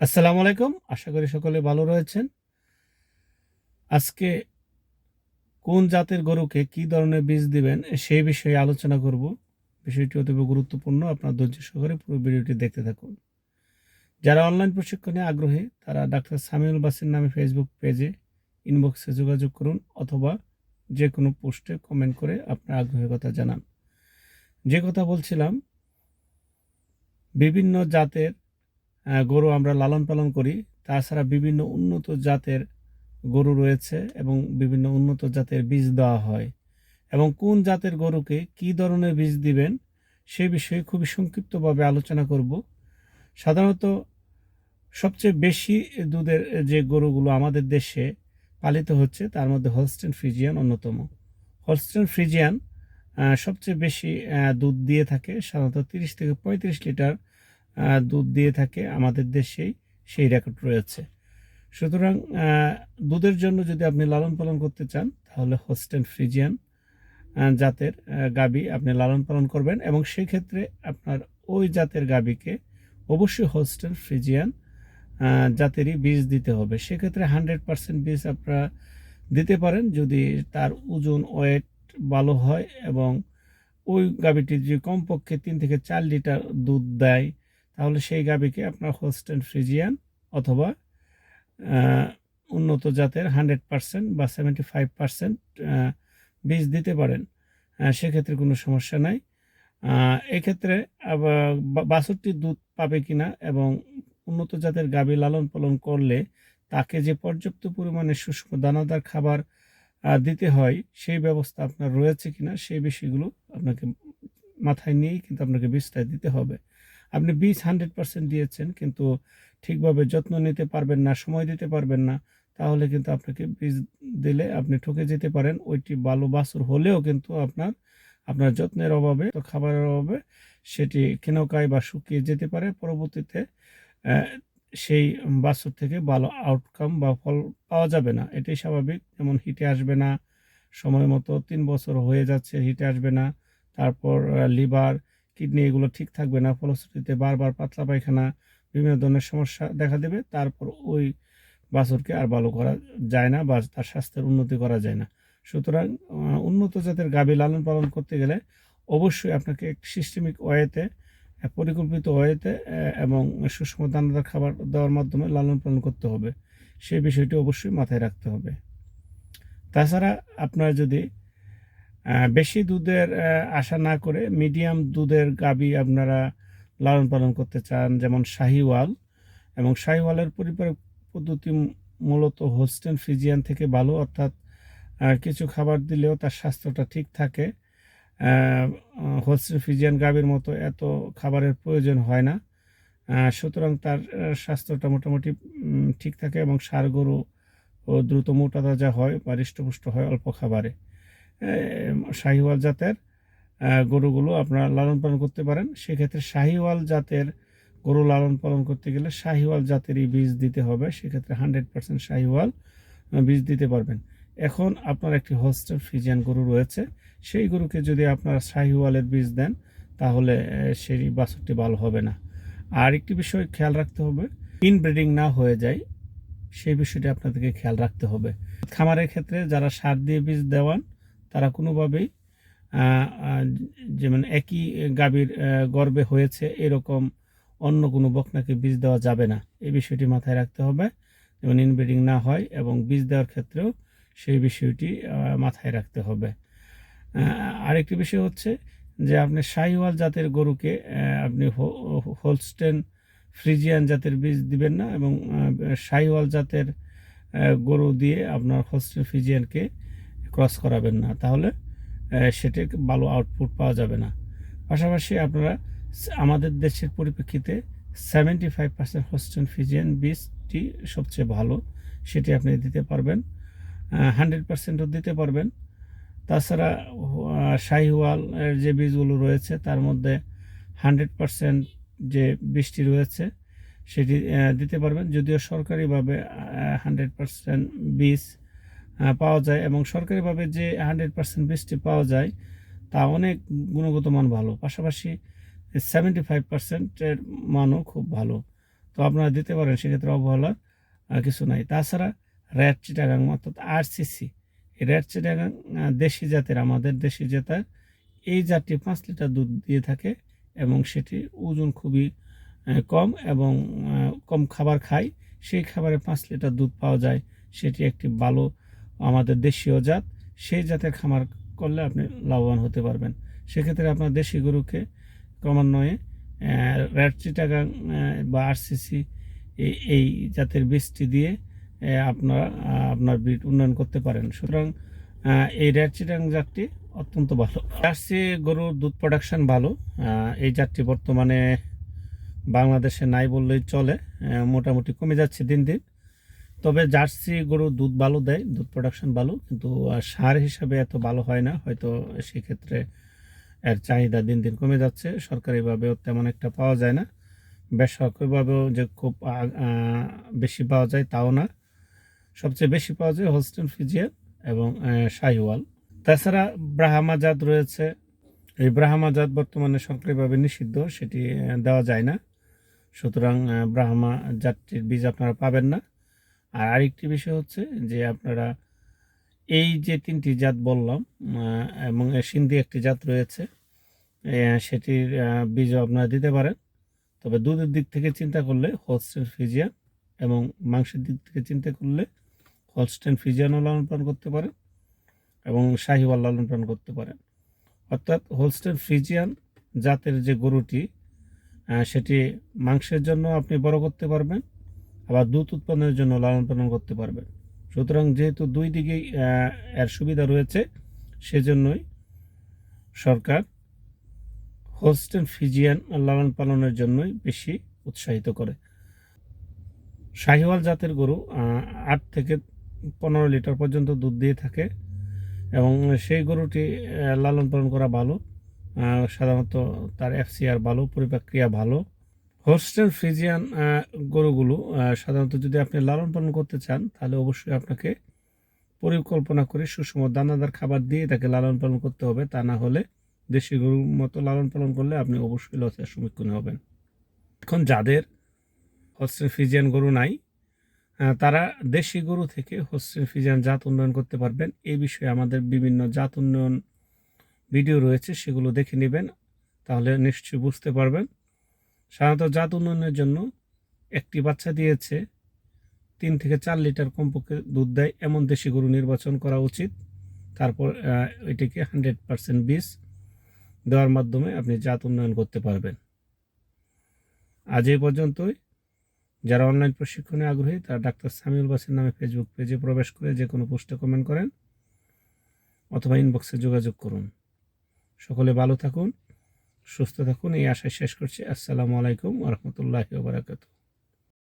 আসসালামু আলাইকুম। আশা করি সকলে ভালো রয়েছেন। আজকে কোন জাতের গরুকে কি ধরনের বীজ দিবেন সেই বিষয়ে আলোচনা করব। বিষয়টি অতীব গুরুত্বপূর্ণ। আপনার ধৈর্য সহকারে পুরো ভিডিওটি দেখতে থাকুন। যারা অনলাইন প্রশিক্ষণে আগ্রহী, তারা ডাক্তার সামিউল বাসির নামে ফেসবুক পেজে ইনবক্সে যোগাযোগ করুন অথবা যে কোনো পোস্টে কমেন্ট করে আপনার আগ্রহের কথা জানান। যে কথা বলছিলাম, বিভিন্ন জাতের গরু আমরা লালন পালন করি। তাছাড়া বিভিন্ন উন্নত জাতের গরু রয়েছে এবং বিভিন্ন উন্নত জাতের বীজ দেওয়া হয়। এবং কোন জাতের গরুকে কি ধরনের বীজ দিবেন, সে বিষয়ে খুবই সংক্ষিপ্তভাবে আলোচনা করব। সাধারণত সবচেয়ে বেশি দুধের যে গরুগুলো আমাদের দেশে পালিত হচ্ছে, তার মধ্যে হলস্টেন ফ্রিজিয়ান অন্যতম। হলস্টেন ফ্রিজিয়ান সবচেয়ে বেশি দুধ দিয়ে থাকে। সাধারণত তিরিশ থেকে পঁয়ত্রিশ লিটার দুধ দিয়ে থাকে আমাদের দেশেই, সেই রেকর্ড রয়েছে। সুতরাং দুধের জন্য যদি আপনি লালন পালন করতে চান, তাহলে হোস্টেন ফ্রিজিয়ান জাতের গাবি আপনি লালন পালন করবেন এবং সেই ক্ষেত্রে আপনার ওই জাতের গাবিকে অবশ্যই হোস্টেন ফ্রিজিয়ান জাতেরই বীজ দিতে হবে। সেক্ষেত্রে হান্ড্রেড পার্সেন্ট বীজ আপনারা দিতে পারেন যদি তার ওজন ওয়েট ভালো হয় এবং ওই গাবিটি যদি কমপক্ষে তিন থেকে চার লিটার দুধ দেয় তাহলে সেই গাবিকে আপনার হোস্টেন ফ্রিজিয়ান অথবা উন্নত জাতের হান্ড্রেড পার্সেন্ট বা সেভেন্টি ফাইভ পার্সেন্ট বীজ দিতে পারেন। সেক্ষেত্রে কোনো সমস্যা নাই। এক্ষেত্রে বাছুরটি দুধ পাবে কিনা এবং উন্নত জাতের গাবি লালন পালন করলে তাকে যে পর্যাপ্ত পরিমাণে শুষ্ক দানাদার খাবার দিতে হয়, সেই ব্যবস্থা আপনার রয়েছে কিনা সেই বিষয়গুলো আপনাকে মাথায় নিয়েই কিন্তু আপনাকে বীজটা দিতে হবে। আপনি বীজ হান্ড্রেড পার্সেন্ট দিয়েছেন, কিন্তু ঠিকভাবে যত্ন নিতে পারবেন না, সময় দিতে পারবেন না, তাহলে কিন্তু আপনাকে বীজ দিলে আপনি ঠকে যেতে পারেন। ওইটি ভালো বাছুর হলেও কিন্তু আপনার আপনার যত্নের অভাবে, তো খাবারের অভাবে সেটি কেনকায় বা শুকিয়ে যেতে পারে। পরবর্তীতে সেই বাছুর থেকে ভালো আউটকাম বা ফল পাওয়া যাবে না। এটাই স্বাভাবিক, যেমন হিটে আসবে না, সময় মতো তিন বছর হয়ে যাচ্ছে, হিটে আসবে না, তারপর লিভার কিডনি এগুলো ঠিক থাকবে না, ফলশ্রুতিতে বারবার পাতলা পায়খানা, বিভিন্ন ধরনের সমস্যা দেখা দেবে, তারপর ওই বাছুরকে আর ভালো করা যায় না বা তার স্বাস্থ্যের উন্নতি করা যায় না। সুতরাং উন্নত জাতের গাভী লালন পালন করতে গেলে অবশ্যই আপনাকে এক সিস্টেমিক ওয়েতে, পরিকল্পিত ওয়েতে এবং সুষম দানাদার খাবার দেওয়ার মাধ্যমে লালন পালন করতে হবে। সেই বিষয়টি অবশ্যই মাথায় রাখতে হবে। তাছাড়া আপনার যদি বেশি দুধের আশা না করে মিডিয়াম দুধের গাবি আপনারা লালন পালন করতে চান, যেমন শাহিওয়াল। এবং শাহিওয়ালের পরিবার পদ্ধতি মূলত হোস্টেন ফিজিয়ান থেকে ভালো অর্থাৎ কিছু খাবার দিলেও তার স্বাস্থ্যটা ঠিক থাকে। হোস্টেন ফিজিয়ান গাবির মতো এত খাবারের প্রয়োজন হয় না। সুতরাং তার স্বাস্থ্যটা মোটামুটি ঠিক থাকে এবং সার গরু ও দ্রুত মোটা তাজা হয়, বা হৃষ্টপুষ্ট হয় অল্প খাবারে। শাহিওয়াল জাতের গরুগুলো আপনারা লালন পালন করতে পারেন। সেক্ষেত্রে শাহিওয়াল জাতের গরু লালন পালন করতে গেলে শাহিওয়াল জাতেরই বীজ দিতে হবে। সেক্ষেত্রে হান্ড্রেড পার্সেন্ট শাহিওয়াল বীজ দিতে পারবেন। এখন আপনার একটি হোস্টেল ফিজিয়ান গরু রয়েছে। সেই গরুকে যদি আপনারা শাহিওয়ালের বীজ দেন, তাহলে সেই বাছুরটি ভালো হবে না। আর একটি বিষয় খেয়াল রাখতে হবে ইনব্রিডিং না হয়ে যায়, সেই বিষয়টি আপনাদেরকে খেয়াল রাখতে হবে। খামারের ক্ষেত্রে যারা সার দিয়ে বীজ দেওয়ান তারা কোনোভাবেই যেমন একই গাভীর গর্বে হয়েছে এরকম অন্য কোনো বকনাকে বীজ দেওয়া যাবে না। এই বিষয়টি মাথায় রাখতে হবে যেমন ইনব্রিডিং না হয় এবং বীজ দেওয়ার ক্ষেত্রেও সেই বিষয়টি মাথায় রাখতে হবে। আরেকটি বিষয় হচ্ছে যে আপনি শাহিওয়াল জাতের গরুকে আপনি হোলস্টেন ফ্রিজিয়ান জাতের বীজ দিবেন না এবং শাহিওয়াল জাতের গরু দিয়ে আপনার হোলস্টেন ফ্রিজিয়ানকে ক্রস করাবেন না তাহলে সেটি ভালো আউটপুট পাওয়া যাবে না। পাশাপাশি আপনারা আমাদের দেশের পরিপ্রেক্ষিতে seventy five percent Holstein Friesian বীজটি সবচেয়ে ভালো সেটি আপনি দিতে পারবেন হান্ড্রেড পার্সেন্টও দিতে পারবেন। তাছাড়া আহ, শাহিওয়াল যে বীজগুলো রয়েছে তার মধ্যে হান্ড্রেড পার্সেন্ট যে বীজটি রয়েছে সেটি দিতে পারবেন। যদিও সরকারিভাবে হান্ড্রেড পার্সেন্ট বীজ পাওয়া যায় এবং সরকারিভাবে যে হান্ড্রেড পার্সেন্ট বীজটি পাওয়া যায়, তা অনেক গুণগত মান ভালো। পাশাপাশি সেভেন্টি ফাইভ পার্সেন্টের মানও খুব ভালো। তো আপনারা দিতে পারেন, সেক্ষেত্রে অবহেলার কিছু নাই। তাছাড়া রেড চিটাগাং অর্থাৎ আরসিসি রেড চিটাগাং দেশি জাতের, আমাদের দেশি জাতের এই জাতটি পাঁচ লিটার দুধ দিয়ে থাকে এবং সেটি ওজন খুবই কম এবং কম খাবার খায়। সেই খাবারে পাঁচ লিটার দুধ পাওয়া যায়। সেটি একটি ভালো আমাদের দেশীয় জাত, সেই জাতের খামার করলে আপনি লাভবান হতে পারবেন। সেক্ষেত্রে আপনার দেশি গরুকে ক্রমান্বয়ে রেড চিটাগাং বা আরসিসি এই জাতের বীজটি দিয়ে আপনারা আপনার ব্রিড উন্নয়ন করতে পারেন। সুতরাং এই রেড চিটাং জাতটি অত্যন্ত ভালো। জার্সি গরুর দুধ প্রোডাকশান ভালো। এই জাতটি বর্তমানে বাংলাদেশে নাই বললেই চলে। মোটামুটি কমে যাচ্ছে দিন দিন। তবে জার্সি গরুর দুধ ভালো দেয়, দুধ প্রোডাকশন ভালো, কিন্তু সার হিসাবে এত ভালো হয় না। হয়তো সেক্ষেত্রে এর চাহিদা দিন দিন কমে যাচ্ছে। সরকারিভাবেও তেমন একটা পাওয়া যায় না। বেসরকারিভাবেও যে খুব বেশি পাওয়া যায় তাও না। সবচেয়ে বেশি পাওয়া যায় হোলস্টেন ফিজিয়ান এবং শাহিওয়াল তাছাড়া ব্রাহ্মা জাত রয়েছে। এই ব্রাহ্মা জাত বর্তমানে সরকারিভাবে নিষিদ্ধ, সেটি দেওয়া যায় না। সুতরাং ব্রাহ্মা জাতটির বীজ আপনারা পাবেন না। আর আরেকটি বিষয় হচ্ছে যে আপনারা এই যে তিনটি জাত বললাম এবং সিন্ধি একটি জাত রয়েছে সেটির বীজও আপনারা দিতে পারেন। তবে দুধের দিক থেকে চিন্তা করলে হোলস্টেন ফিজিয়ান এবং মাংসের দিক থেকে চিন্তা করলে হোলস্টেন ফিজিয়ানও লালন পালন করতে পারেন এবং শাহিওয়াল লালন পালন করতে পারেন। অর্থাৎ হোলস্টেন ফ্রিজিয়ান জাতের যে গরুটি সেটি মাংসের জন্য আপনি বড় করতে পারবেন আবার দুধ উৎপাদনের জন্য লালন পালন করতে পারবেন সুতরাং যেহেতু দুই দিকেই এর সুবিধা রয়েছে, সেজন্যই সরকার হোলস্টেন ফিজিয়ান লালন পালনের জন্যই বেশি উৎসাহিত করে। শাহিওয়াল জাতের গরু আট থেকে পনেরো লিটার পর্যন্ত দুধ দিয়ে থাকে এবং সেই গরুটি লালন পালন করা ভালো। সাধারণত তার এফসিআর ভালো পরিপাক্রিয়া ভালো। হোস্টেল ফ্রিজিয়ান গরুগুলো সাধারণত যদি আপনি লালন পালন করতে চান, তাহলে অবশ্যই আপনাকে পরিকল্পনা করে সুষম দানাদার খাবার দিয়ে তাকে লালন পালন করতে হবে। তা না হলে দেশি গরুর মতো লালন পালন করলে আপনি অবশ্যই লসের সম্মুখীন হবেন। এখন যাদের হোস্টেল ফিজিয়ান গরু নাই তারা দেশি গরু থেকে হোস্টেল ফিজিয়ান জাত উন্নয়ন করতে পারবেন। এই বিষয়ে আমাদের বিভিন্ন জাত উন্নয়ন ভিডিও রয়েছে, সেগুলো দেখে নেবেন, তাহলে নিশ্চয়ই বুঝতে পারবেন। সাধারণত জাত উন্নয়নের জন্য একটি বাচ্চা দিয়েছে, তিন থেকে চার লিটার কমপক্ষে দুধ দেয়। এমন দেশি গরু নির্বাচন করা উচিত। তারপর এটিকে হান্ড্রেড পার্সেন্ট বীজ দেওয়ার মাধ্যমে আপনি জাত উন্নয়ন করতে পারবেন। আজ এই পর্যন্তই। যারা অনলাইন প্রশিক্ষণে আগ্রহী, তারা ডাক্তার সামিউল বাসের নামে ফেসবুক পেজে প্রবেশ করে যে কোনো পোস্টে কমেন্ট করেন অথবা ইনবক্সে যোগাযোগ করুন। সকলে ভালো থাকুন। সুস্থ থাকুন এই আশায় শেষ করছি। আসসালামু আলাইকুম রহমতুল্লাহ বারাকাতু